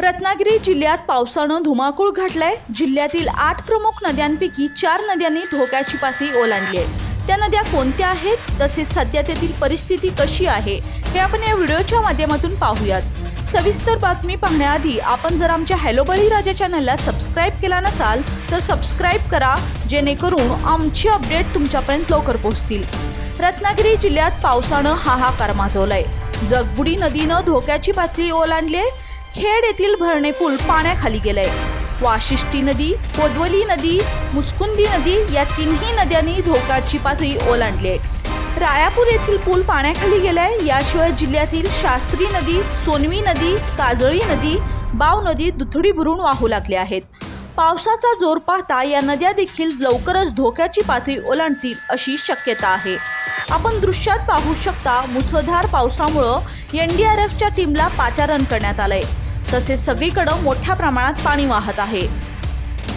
रत्नागिरी जिल्ह्यात पावसानं धुमाकूळ घातलाय. जिल्ह्यातील आठ प्रमुख नद्यांपैकी चार नद्यांनी धोक्याची पातळी ओलांडली आहे. त्या नद्या कोणत्या आहेत? तसेच सध्या तेथील परिस्थिती कशी आहे? हे आपण या व्हिडिओच्या माध्यमातून पाहूयात. सविस्तर बातमी पाहण्याआधी आपण जर आमच्या हॅलो बळीराजा चॅनलला सबस्क्राईब केला नसाल तर सबस्क्राईब करा जेणेकरून आमची अपडेट तुमच्यापर्यंत लवकर पोहोचतील. रत्नागिरी जिल्ह्यात पावसानं हाहाकार माजवलाय. जगबुडी नदीनं धोक्याची पातळी ओलांडली आहे. खेड येथील भरणे पूल पाण्याखाली गेलाय. वाशिष्ठी नदी कोदवली नदी मुस्कुंदी नदी या तिन्ही नद्यांनी धोक्याची पातळी ओलांडली आहे. रायापूर येथील पूल पाण्याखाली गेलाय. याशिवाय जिल्ह्यातील शास्त्री नदी सोनवी नदी काजळी नदी बाव नदी दुथडी भरून वाहू लागल्या आहेत. पावसाचा जोर पाहता या नद्या देखील लवकरच धोक्याची पातळी ओलांडतील अशी शक्यता आहे. आपण दृश्यात पाहू शकता मुसळधार पावसामुळं एन डी आर एफच्या टीमला पाचारण करण्यात आलंय. तसेच सगळीकडं मोठ्या प्रमाणात पाणी वाहत आहे.